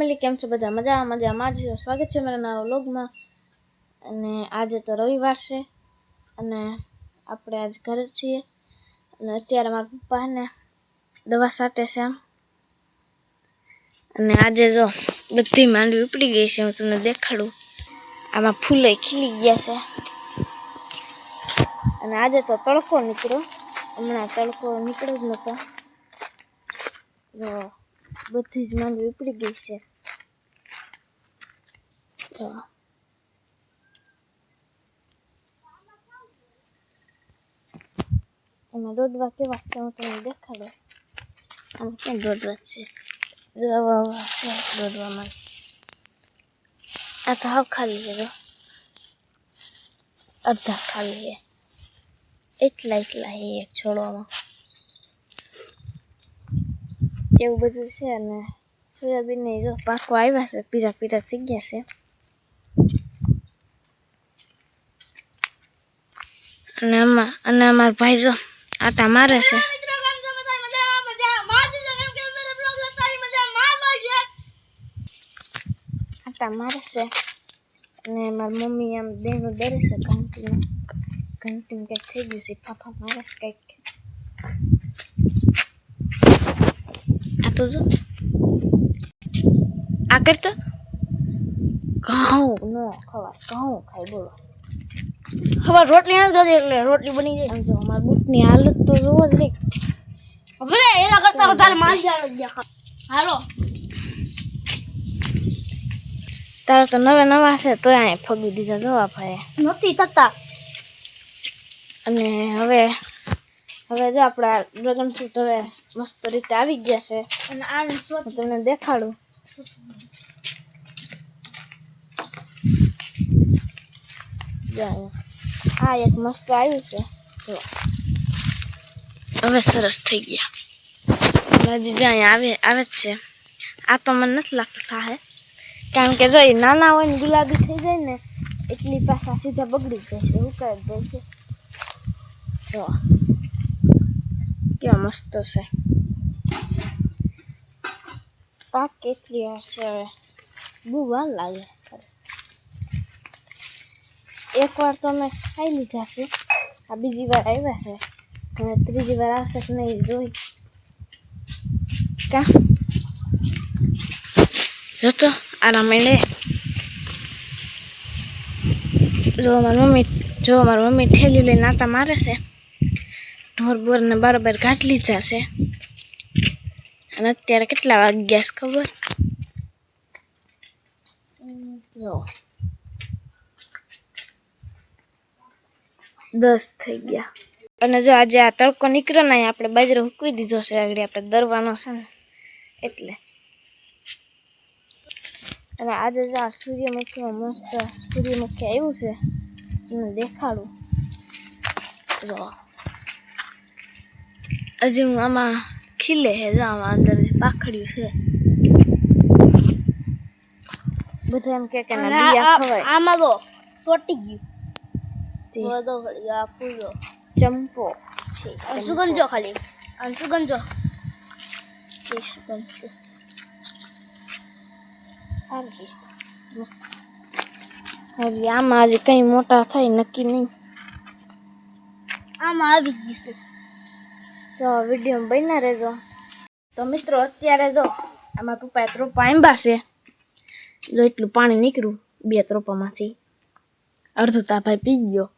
Family કેમ છો? બધા મજા મજામાં જ સ્વાગત છે મારા નવા વ્લોગમાં. અને આજે તો રવિવાર છે અને આપણે આજ ઘરે છીએ. અને અત્યારે મારા પપ્પાને દવા સાટે છે એમ અને આજે જો બધી માંડવી ઉપડી ગઈ છે, હું તમને દેખાડું. આમાં ફૂલે ખીલી ગયા છે. અને આજે તો તડકો નીકળ્યો. હમણાં તડકો નીકળ્યો જ નહોતો. જો બધી જ માંડવી ઉપડી ગઈ છે. તો એમાં દોડવા કેવા છે, હું તમને દેખાડો. આમાં કેમ આવા છે? દોડવામાં. આ તો હાવ ખાલી છે અડધા ખાલી છે. એટલા એટલા છે એક છોડવામાં. એવું બધું છે અને સોયાબીન ને જો પાકો આવ્યા છે પીરા પીઝા થઈ ગયા છે. અને આમાં અને અમારા ભાઈ જો આટા મારે છે. આટા મારે છે. અને મારી મમ્મી આમ દેનું ડરે છે ઘંટીને. ઘંટીને કંઈક થઈ ગયું છે પાપા મારે છે કંઈક. આ તો જો. આ કરતા. ઘઉં ન ખવાય ઘઉં ખાય બોલો. હવે રોટલી નથી થતી એટલે રોટલી બની જાય. આમ જો અમારા બુટની હાલત તો જોવો જ નહીં. ભલે એના કરતા વધારે માલ જાળ જ દેખા હાલો. તારે તો નવા નવા છે તો અહીં ફગી દીધા જોવા ભાઈ નથી થતા. અને હવે હવે જો આપણા ડ્રેગન ફ્રૂટ હવે મસ્ત રીતે આવી ગયા છે. અને આને સ્વત તમને દેખાડું. જો અહીંયા. આ એક મસ્ત આવ્યું છે જો હવે સરસ થઈ ગયા હજી જો આવે આવે જ છે આ તો મને નથી લાગતું થાય કારણ કે જો એ નાના હોય ને ગુલાબી થઈ જાય ને એટલી પાછા સીધા બગડી જાય છે કરી દે છે જો કેવા મસ્ત છે પાક કેટલી છે હવે બહુ વાર લાગે એક વાર તો અમે ખાઈ લીધા છે. આ બીજી વાર આવ્યા છે. અને ત્રીજી વાર આવશે કે નહીં જોઈ. કા? જો તો, આના મેળે. જો મારી મમ્મી, જો મારી મમ્મી ઠેલી લઈને આટા મારે છે. ઢોર બોરને બરાબર ઘાટ લીધા છે. અને અત્યારે કેટલા વાગ્યા છે ખબર? જો. દસ થઈ ગયા. અને જો આજે આ તડકો નીકળ્યો ને આપણે બાજરો હૂકવી દીધો છે. આગળ આપણે દરવાનો છે ને એટલે. અને આજે જો આ સૂર્યમુખીમાં મસ્ત સૂર્યમુખી આવ્યું છે તમને દેખાડું. જો. હજી હું આમાં ખીલે છે જો આમાં અંદર પાખડ્યું છે. બધા એમ કે આમાં તો સોટી ગયું. ચંપો છે અને સુગંધો ખાલી સુગંધો તે સુગંધ છે સારી હજી આમાં હજી કંઈ મોટા થાય નક્કી નહીં. આમાં આવી ગયું છે. તો વીડિયો બન્યા રહેજો. તો મિત્રો અત્યારે જો આમાં પપ્પાએ ત્રોપા આંબા છે. જો એટલું પાણી નીકળ્યું બે ત્રોપામાંથી. અડધું તાભાઈ પી ગયો.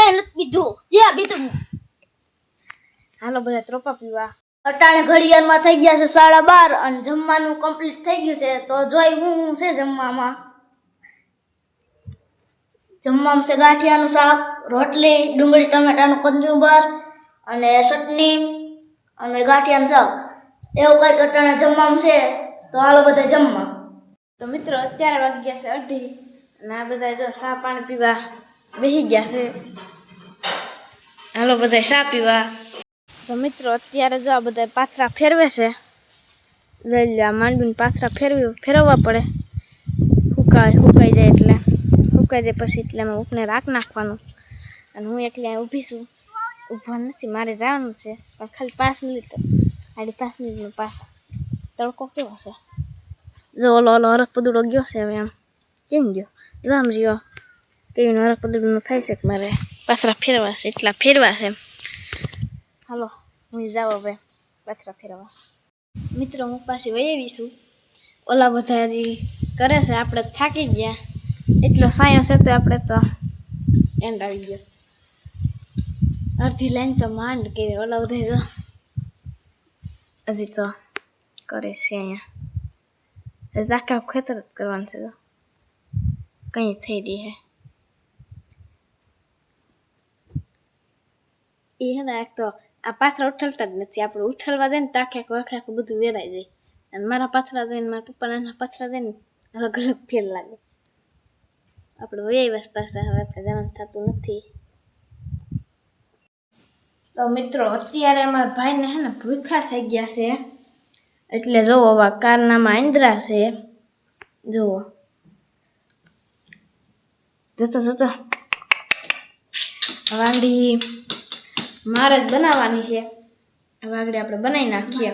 એ નથી પીધું. જ્યાં પીધું હાલો બધા ત્રોપા પીવા. અટાણે ઘડિયાળમાં થઈ ગયા છે સાડા બાર અને જમવાનું કમ્પ્લીટ થઈ ગયું છે. તો જોઈ હું હું છે જમવામાં? જમવામાં છે ગાંઠિયાનું શાક રોટલી ડુંગળી ટમેટાનું કંજુબર અને ચટણી અને ગાંઠિયાનું શાક. એવું કંઈક અટાણે જમવામાં છે. તો હાલો બધા જમવા. તો મિત્રો અત્યારે વાગ્યા છે અઢી અને આ બધા જો ચા પાણી પીવા. બેસી ગયા છે. હાલો બધા ચા પીવા. તો મિત્રો, અત્યારે જો આ બધા પાથરા ફેરવે છે. લઈ લે માંડવીને પાથરા ફેરવી ફેરવવા પડે. સુકાય સુકાઈ જાય એટલે. સુકાઈ જાય પછી એટલે અમે ઉપને રાખ નાખવાનું. અને હું એટલે અહીં ઊભી છું. ઊભા નથી, મારે જવાનું છે. પણ ખાલી પાંચ મિનિટ. સાડી પાંચ મિનિટમાં પાછા તડકો કેવો છે? જો ઓલો ઓલો હરખ પદુડો ગયો છે હવે આમ કેમ ગયો? રામ જીઓ કેવીને હરખ પદુડું થાય છે કે મારે પાછરા ફેરવા છે એટલા ફેરવા છે હાલો હું જાઉં હવે પાછરા ફેરવા મિત્રો હું પાછી વહી આવીશું ઓલા બધા હજી કરે છે આપણે થાકી ગયા એટલો સાયો છે તો આપણે તો એન્ડ આવી ગયો અડધી લાઈન તો માંડ કે ઓલા બધા જો હજી તો કરે છે અહીંયા હજી આખા ખેતર જ કરવાનું છે તો કંઈ થઈ રહી હે એ હે એક તો આ પાથરા ઉઠલતા જ નથી. આપણે ઉઠલવા દે ને તો આખે આખું આખે બધું વેરાઈ જાય. અને મારા પાથરા જોઈને મારા પપ્પાના એના પાથરા જોઈને અલગ અલગ ફેર લાગે. આપણે વય બસ પાસે હવે આપણે જવાનું થતું નથી. તો મિત્રો, અત્યારે અમારા ભાઈને હે ને ભૂખા થઈ ગયા છે. એટલે જુઓ હવે કારનામાં આંદરા છે. જુઓ. જતો જતો. વાંડી. મારે જ બનાવવાની છે. હવે આગળ આપણે બનાવી નાખીએ.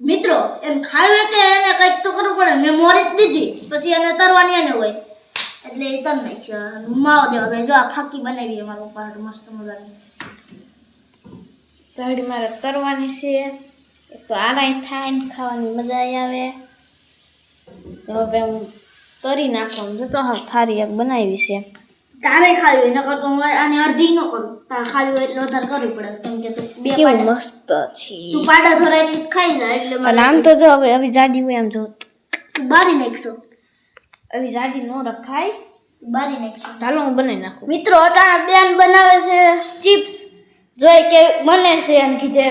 મિત્રો એમ ખાવે કે એને કંઈક તો કરવું પડે. મેં મોરી જ દીધી. પછી એને તરવાની એને હોય. એટલે એ તર નાખ્યો. માવો દેવા ગઈ. જો આ ફાકી બનાવી અમારા પપ્પા હાટુ મસ્ત મજાની. તળી મારે તરવાની છે. એક તો આરાય થાય ને ખાવાની મજા આવે. તો હવે હું તરી નાખવાનું. જો તો હવે થારી એક બનાવી છે. તારે ખાવી હોય કરતો હું આની અડધી ન કરું. તારે ખાવી હોય એટલે વધારે કરવી પડે કેમ કે તું બે કેવું મસ્ત છે. તું પાડા ધરાય એટલી ખાઈ જાય એટલે મને આમ તો જો હવે હવે જાડી હોય આમ જો. તું બારી નાખશો. હવે જાડી ન રખાય. બારી નાખશો. ચાલો હું બનાવી નાખું. મિત્રો અટાણા બેન બનાવે છે ચિપ્સ. જોઈ કે બને છે એમ કીધે.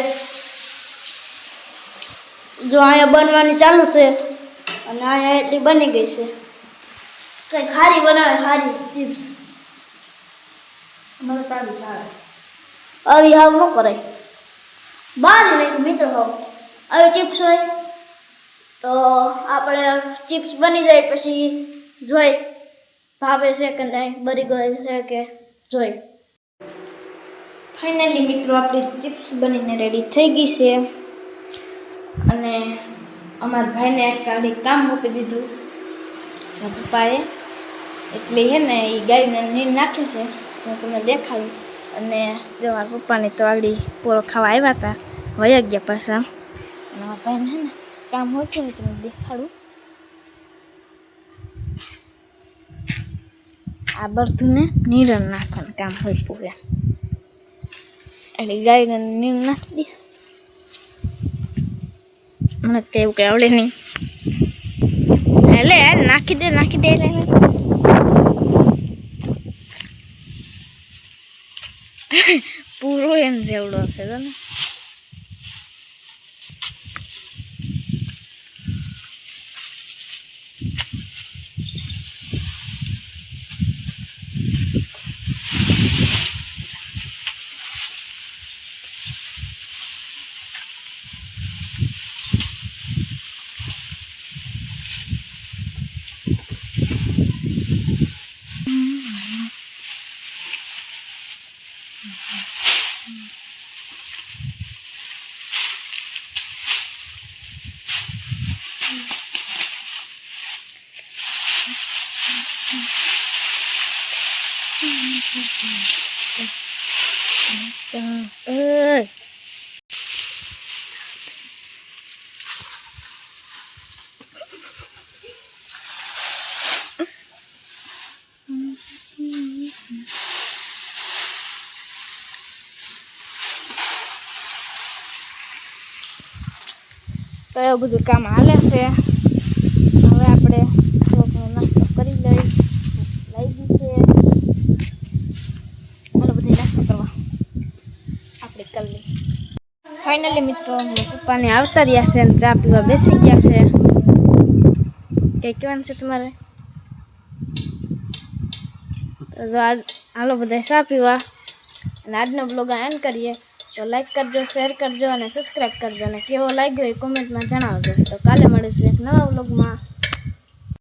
જો અહીંયા બનવાની ચાલુ છે અને અહીંયા એટલી બની ગઈ છે. કઈ ખારી બનાવે ખારી ચિપ્સ. તારી ભાવે આવી હાવ ન કરાય. બારી નહીં મિત્ર હાવ. આવી ચિપ્સ હોય. તો આપણે ચિપ્સ બની જાય પછી જોઈ. ભાવે છે કે નહીં બરી ગઈ છે કે જોઈ. ફાઇનલી મિત્રો આપણી ચિપ્સ બનીને રેડી થઈ ગઈ છે. અને અમારા ભાઈને કાલે કાલી કામ મૂકી દીધું. પપ્પાએ. એટલે હે ને એ ગાયને નીર નાખે છે. હું તમને દેખાડું. અને જો મારા પપ્પાને તો આગળ પૂરો ખાવા આવ્યા હતા વયા ગયા પાછા. મારા ભાઈને ને, કામ હોય છે તમને દેખાડું. આ બધું ને નીરણ નાખવાનું કામ હોય. પૂરે એટલે ગાયને નીર નાખી દે. મને કેવું કે આવડે નહીં. એટલે નાખી દે નાખી દે એટલે પૂરો એમ જેવડો છે તો ને Ơi. તો એવું બધું કામ હાલે છે હવે આપણે થોડોક નાસ્તો કરી લઈ લઈ ગઈ છે હાલો બધી નાસ્તો કરવા આપણે કરી લઈ ફાઇનલી મિત્રો પપ્પાને આવતા રહ્યા છે ચા પીવા બેસી ગયા છે. કંઈ કહેવાનું છે તમારે? તો આજ હાલો બધા ચા પીવા. અને આજનો બ્લોગ એન્ડ કરીએ. તો લાઈક કરજો શેર કરજો અને સબસ્ક્રાઈબ કરજો. અને કેવો લાગ્યો એ કોમેન્ટમાં જણાવજો. તો કાલે મળીશું એક નવા બ્લોગમાં